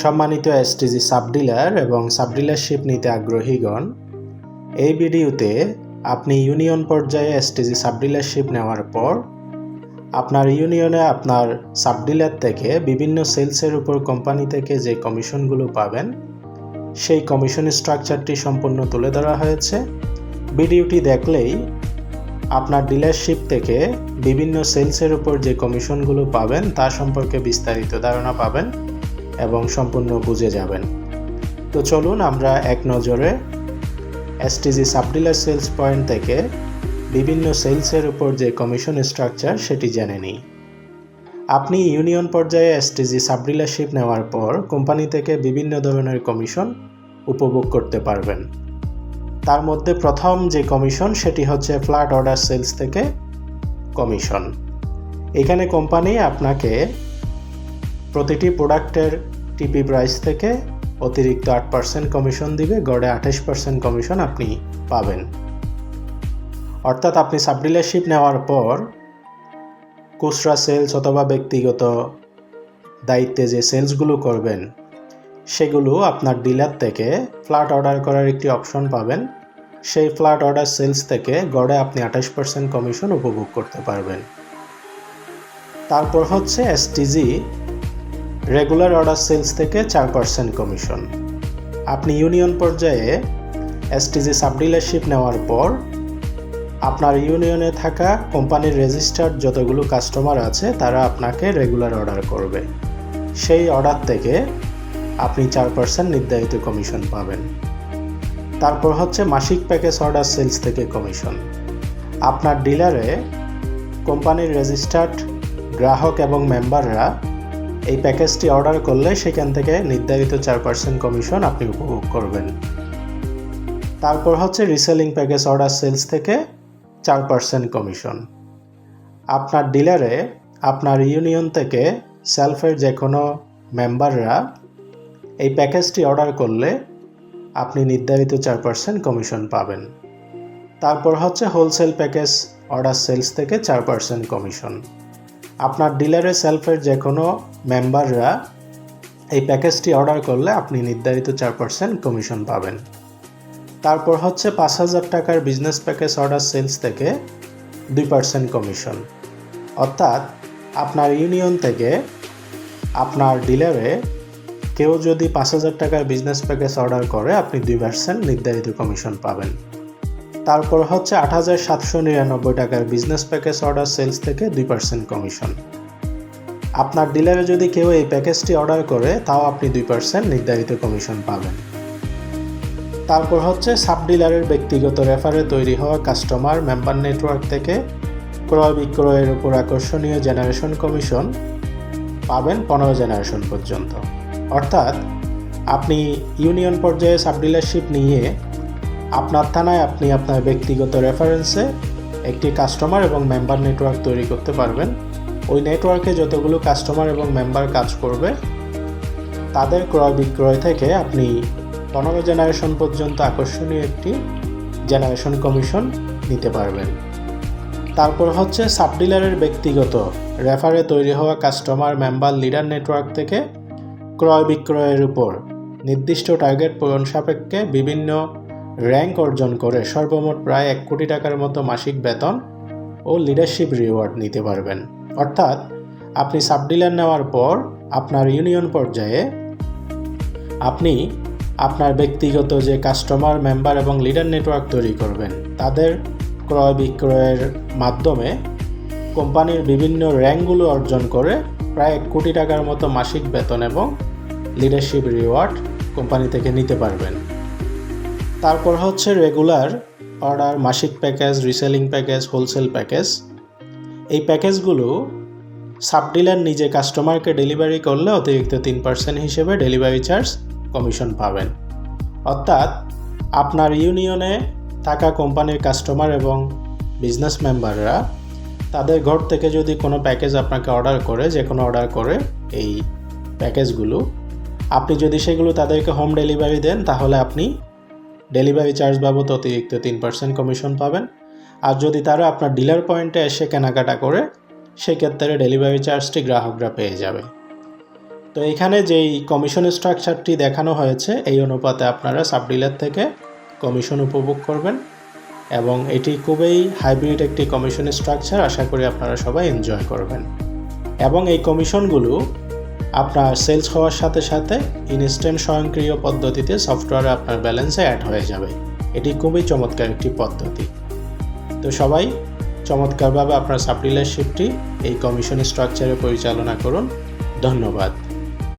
সম্মানিত এসটিজি সাবডিলার এবং সাবডিলারশিপ নিতে আগ্রহীগণ, এই ভিডিওতে আপনি ইউনিয়ন পর্যায়ে এসটিজি সাবডিলারশিপ নেওয়ার পর আপনার ইউনিয়নে আপনার সাবডিলার থেকে বিভিন্ন সেলসের উপর কোম্পানি থেকে যে কমিশনগুলো পাবেন, সেই কমিশন স্ট্রাকচারটি সম্পূর্ণ তুলে ধরা হয়েছে। ভিডিওটি দেখলেই আপনার ডিলারশিপ থেকে বিভিন্ন সেলসের উপর যে কমিশনগুলো পাবেন, তা সম্পর্কে বিস্তারিত ধারণা পাবেন। এবং সম্পূর্ণ বুঝে যাবেন। তো চলুন আমরা এক নজরে এসটিজি সাবডিলার সেলস পয়েন্ট থেকে বিভিন্ন সেলসের উপর যে কমিশন স্ট্রাকচার সেটি জেনে নিই। আপনি ইউনিয়ন পর্যায়ে এসটিজি সাবডিলারশিপ নেওয়ার পর কোম্পানি থেকে বিভিন্ন ধরনের কমিশন উপভোগ করতে পারবেন। তার মধ্যে প্রথম যে কমিশন সেটি হচ্ছে ফ্ল্যাট অর্ডার সেলস থেকে কমিশন এখানে কোম্পানি আপনাকে প্রোডাক্টের টিপি প্রাইস থেকে অতিরিক্ত আট পার্সেন্ট কমিশন দিবে, গড়ে আঠাশ পার্সেন্ট কমিশন আপনি পাবেন। অর্থাৎ আপনি সাবডিলারশিপ নেওয়ার পর খুচরা সেলস অথবা ব্যক্তিগত দায়িত্বে যে সেলসগুলো করবেন, সেগুলো আপনার ডিলার থেকে ফ্ল্যাট অর্ডার করার একটি অপশন পাবেন। সেই ফ্ল্যাট অর্ডার সেলস থেকে গড়ে আপনি আঠাশ পার্সেন্ট কমিশন উপভোগ করতে পারবেন। তারপর হচ্ছে এসটিজি রেগুলার অর্ডার সেলস থেকে চার পার্সেন্ট কমিশন। আপনি ইউনিয়ন পর্যায়ে এসটিজি সাবডিলারশিপ নেওয়ার পর আপনার ইউনিয়নে থাকা কোম্পানির রেজিস্টার্ড যতগুলো কাস্টমার আছে, তারা আপনাকে রেগুলার অর্ডার করবে। সেই অর্ডার থেকে আপনি চার পার্সেন্ট নির্ধারিত কমিশন পাবেন। তারপর হচ্ছে মাসিক প্যাকেজ অর্ডার সেলস থেকে কমিশন। আপনার ডিলারে কোম্পানির রেজিস্টার্ড গ্রাহক এবং মেম্বাররা এই প্যাকেজটি অর্ডার করলে সেখান থেকে নির্ধারিত চার পার্সেন্ট কমিশন আপনি উপভোগ করবেন। তারপর হচ্ছে রিসেলিং প্যাকেজ অর্ডার সেলস থেকে চার পার্সেন্ট কমিশন। আপনার ডিলারে, আপনার ইউনিয়ন থেকে সেলফের যে কোনো মেম্বাররা এই প্যাকেজটি অর্ডার করলে আপনি নির্ধারিত চার পার্সেন্ট কমিশন পাবেন। তারপর হচ্ছে হোলসেল প্যাকেজ অর্ডার সেলস থেকে চার পার্সেন্ট কমিশন। আপনার ডিলারের সেলফের যে কোনো মেম্বাররা এই প্যাকেজটি অর্ডার করলে আপনি নির্ধারিত চার পার্সেন্ট কমিশন পাবেন। তারপর হচ্ছে পাঁচ হাজার টাকার বিজনেস প্যাকেজ অর্ডার সেলস থেকে দুই পার্সেন্ট কমিশন। অর্থাৎ আপনার ইউনিয়ন থেকে আপনার ডিলারে কেউ যদি পাঁচ হাজার টাকার বিজনেস প্যাকেজ অর্ডার করে, আপনি দুই পার্সেন্ট নির্ধারিত কমিশন পাবেন। তারপর হচ্ছে আট হাজার সাতশো নিরানব্বই টাকার বিজনেস প্যাকেজ অর্ডার সেলস থেকে দুই পার্সেন্ট কমিশন আপনার ডিলারে যদি কেউ এই প্যাকেজটি অর্ডার করে, তাও আপনি দুই পার্সেন্ট নির্ধারিত কমিশন পাবেন। তারপর হচ্ছে সাব ডিলারের ব্যক্তিগত রেফারে তৈরি হওয়া কাস্টমার মেম্বার নেটওয়ার্ক থেকে ক্রয় বিক্রয়ের উপর আকর্ষণীয় জেনারেশন কমিশন পাবেন পনেরো জেনারেশন পর্যন্ত। অর্থাৎ আপনি ইউনিয়ন পর্যায়ে সাব ডিলারশিপ নিয়ে আপনার থানায় আপনি আপনার ব্যক্তিগত রেফারেন্সে একটি কাস্টমার এবং মেম্বার নেটওয়ার্ক তৈরি করতে পারবেন। ওই নেটওয়ার্কে যতগুলো কাস্টমার এবং মেম্বার কাজ করবে, তাদের ক্রয় বিক্রয় থেকে আপনি পনেরো জেনারেশন পর্যন্ত আকর্ষণীয় একটি জেনারেশন কমিশন নিতে পারবেন। তারপর হচ্ছে সাবডিলারের ব্যক্তিগত রেফারে তৈরি হওয়া কাস্টমার মেম্বার লিডার নেটওয়ার্ক থেকে ক্রয় বিক্রয়ের উপর নির্দিষ্ট টার্গেট পূরণ সাপেক্ষে বিভিন্ন র্যাঙ্ক অর্জন করে সর্বমোট প্রায় এক কোটি টাকার মতো মাসিক বেতন ও লিডারশিপ রিওয়ার্ড নিতে পারবেন। অর্থাৎ আপনি সাবডিলার নেওয়ার পর আপনার ইউনিয়ন পর্যায়ে আপনি আপনার ব্যক্তিগত যে কাস্টমার মেম্বার এবং লিডার নেটওয়ার্ক তৈরি করবেন, তাদের ক্রয় বিক্রয়ের মাধ্যমে কোম্পানির বিভিন্ন র্যাঙ্কগুলো অর্জন করে প্রায় এক কোটি টাকার মতো মাসিক বেতন এবং লিডারশিপ রিওয়ার্ড কোম্পানি থেকে নিতে পারবেন। তারপর হচ্ছে রেগুলার অর্ডার মাসিক package reselling package wholesale package এই প্যাকেজগুলো সাবডিলার নিজে কাস্টমারকে ডেলিভারি করলে অতিরিক্ত তিন পার্সেন্ট হিসেবে ডেলিভারি চার্জ কমিশন পাবেন। অর্থাৎ আপনার ইউনিয়নে থাকা কোম্পানির কাস্টমার এবং বিজনেস মেম্বাররা তাদের ঘর থেকে যদি কোনো প্যাকেজ আপনাকে অর্ডার করে, যে কোনো অর্ডার করে এই প্যাকেজগুলো আপনি যদি সেগুলো তাদেরকে হোম ডেলিভারি দেন, তাহলে আপনি ডেলিভারি চার্জ বাবদ অতিরিক্ত তিন পার্সেন্ট কমিশন পাবেন। আর যদি তারা আপনার ডিলার পয়েন্টে এসে কেনাকাটা করে, সেক্ষেত্রে ডেলিভারি চার্জটি গ্রাহকরা পেয়ে যাবে। তো এখানে যেই কমিশন স্ট্রাকচারটি দেখানো হয়েছে, এই অনুপাতে আপনারা সাব ডিলার থেকে কমিশন উপভোগ করবেন। এবং এটি খুবই হাইব্রিড একটি কমিশন স্ট্রাকচার, আশা করি আপনারা সবাই এনজয় করবেন। এবং এই কমিশনগুলো আপনার সেলস হওয়ার সাথে সাথে ইনস্ট্যান্ট স্বয়ংক্রিয় পদ্ধতিতে সফটওয়্যারে আপনার ব্যালেন্সে অ্যাড হয়ে যাবে। এটি খুবই চমৎকার একটি পদ্ধতি। তো সবাই, চমৎকারভাবে আপনার সাপ্লিলারশিপটি এই কমিশন স্ট্রাকচারে পরিচালনা করুন। ধন্যবাদ।